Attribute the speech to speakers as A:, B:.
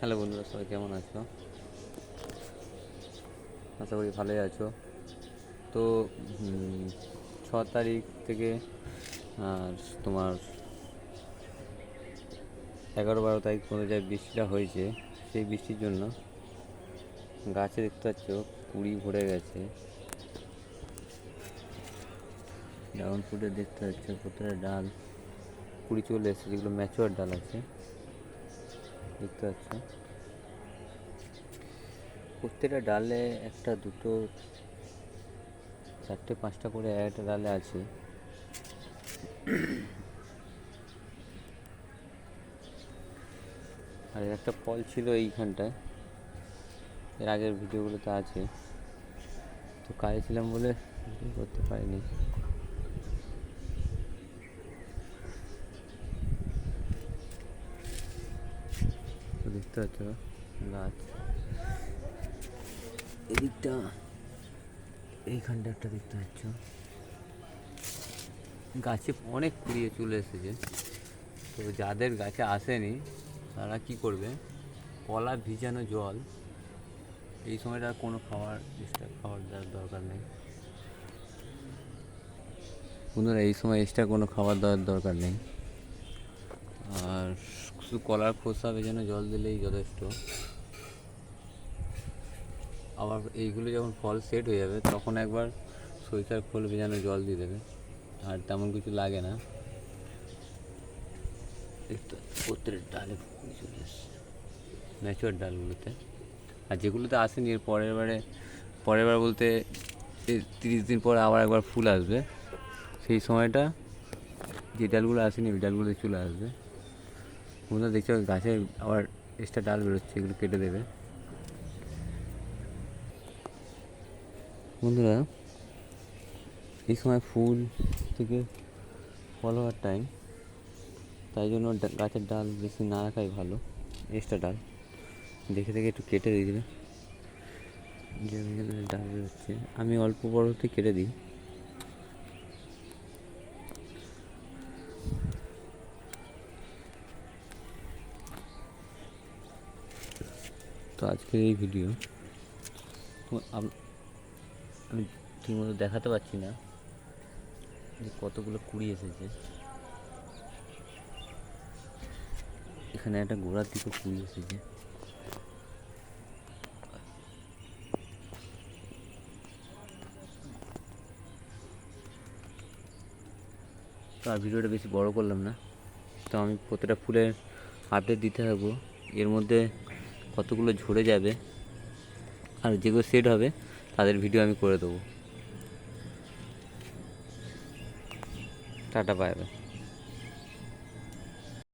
A: Hello বন্ধুরা, সবাই কেমন আছো? আশা করি ভালোই আছো। তো ছ তারিখ থেকে, আর তোমার এগারো বারো তারিখ পর্যন্ত যে বৃষ্টিটা হয়েছে, সেই বৃষ্টির জন্য গাছে দেখতে পাচ্ছ কুড়ি ভরে গেছে। ড্রাগন ফ্রুটে দেখতে পাচ্ছ প্রত্যেকটা ডাল কুড়ি চলে এসেছে, যেগুলো ম্যাচুয়ার ডাল আছে। দেখতে পাচ্ছ। প্রত্যেকটা ডালে একটা, দুটো, চারটে, পাঁচটা করে একটা ডালে আছে। আর একটা ফল ছিল এইখানটায়। এর আগের ভিডিওগুলোতে আছে। তো কাজে ছিলাম বলে করতে পারিনি। গাছ এদিকটা এইখানটা একটা দেখতে পাচ্ছ। গাছে অনেক কুড়িয়ে চলে এসেছে। তো যাদের গাছে আসেনি, তারা কি করবে? কলা ভিজানো জল, এই সময়টা কোনো খাবার এক্সট্রা খাবার দেওয়ার দরকার নেই। বন্ধুরা, এই সময় এক্সট্রা কোনো খাবার দেওয়ার দরকার নেই। আর শুধু কলার খোসা ভেজানো জল দিলেই যথেষ্ট। আবার এইগুলো যখন ফল সেট হয়ে যাবে, তখন একবার সরিষার খোল ভেজানো জল দিয়ে দেবে। আর তেমন কিছু লাগে না। প্রত্যেক ডালে চলে ডালগুলোতে। আর যেগুলোতে আসেনি, এর পরের বারে, পরের বার বলতে তিরিশ দিন পর আবার একবার ফুল আসবে। সেই সময়টা যে ডালগুলো আসেনি, ওই ডালগুলো চলে আসবে। বন্ধুরা দেখছ গাছে আবার এক্সট্রা ডাল বেরোচ্ছে, এগুলো কেটে দেবে। বন্ধুরা, এই সময় ফুল থেকে ফল হওয়ার টাইম তাই জন্য গাছের ডাল বেশি না রাখাই ভালো এক্সট্রা ডাল। দেখে দেখে একটু কেটে দিয়ে দিলে ডাল বেরোচ্ছে, আমি অল্প বড়তে কেটে দিই। তো আজকের এই ভিডিও তো আম- ঠিকমতো দেখাতে পারছি না যে কতগুলো কুড়ি এসেছে। এখানে একটা গোড়ার দিকে কুড়ি এসেছে। তো আর ভিডিওটা বেশি বড় করলাম না। তো আমি প্রতিটা ফুলের আপডেট দিতে থাকব। এর মধ্যে কতগুলো ঝরে যাবে আর যেগুলো সেট হবে তাদের ভিডিও আমি করে দেবো। Tata bye